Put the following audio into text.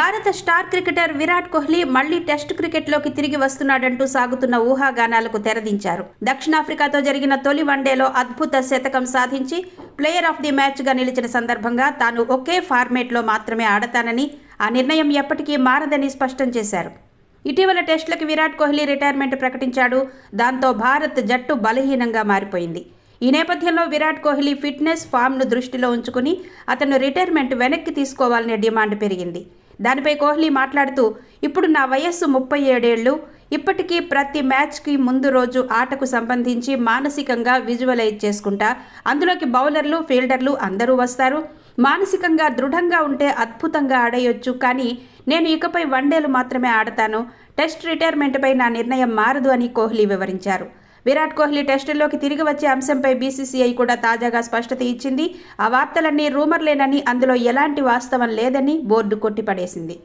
భారత star cricketer Virat Kohli మళ్ళీ test క్రికెట్లోకి తిరిగి వస్తున్నాడంటూ సాగుతున్న ఊహాగానాలకు తెరదించారు. దక్షిణాఫ్రికాతో జరిగిన తొలి వన్డేలో అద్భుత శతకం సాధించి ప్లేయర్ ఆఫ్ ది మ్యాచ్గా నిలిచిన సందర్భంగా తాను ఒకే ఫార్మేట్లో మాత్రమే ఆడతానని ఆ నిర్ణయం ఎప్పటికీ మారదని స్పష్టం చేశారు. ఇటీవల టెస్టులకు విరాట్ కోహ్లీ రిటైర్మెంట్ ప్రకటించాడు. దాంతో భారత్ జట్టు బలహీనంగా మారిపోయింది. ఈ నేపథ్యంలో విరాట్ కోహ్లీ ఫిట్నెస్ ఫామ్ను దృష్టిలో ఉంచుకుని అతను రిటైర్మెంట్ వెనక్కి తీసుకోవాలనే డిమాండ్ పెరిగింది. దానిపై కోహ్లీ మాట్లాడుతూ ఇప్పుడు నా వయస్సు ముప్పై ఏడేళ్ళు ఇప్పటికీ ప్రతి మ్యాచ్కి ముందు రోజు ఆటకు సంబంధించి మానసికంగా విజువలైజ్ చేసుకుంటా. అందులోకి బౌలర్లు ఫీల్డర్లు అందరూ వస్తారు. మానసికంగా దృఢంగా ఉంటే అద్భుతంగా ఆడేయొచ్చు. కానీ నేను ఇకపై వన్డేలు మాత్రమే ఆడతాను. టెస్ట్ రిటైర్మెంట్పై నా నిర్ణయం మారదు అని కోహ్లీ వివరించారు. విరాట్ కోహ్లీ టెస్టుల్లోకి తిరిగి వచ్చే అంశంపై బీసీసీఐ కూడా తాజాగా స్పష్టత ఇచ్చింది. ఆ వార్తలన్నీ రూమర్లేనని అందులో ఎలాంటి వాస్తవం లేదని బోర్డు కొట్టిపడేసింది.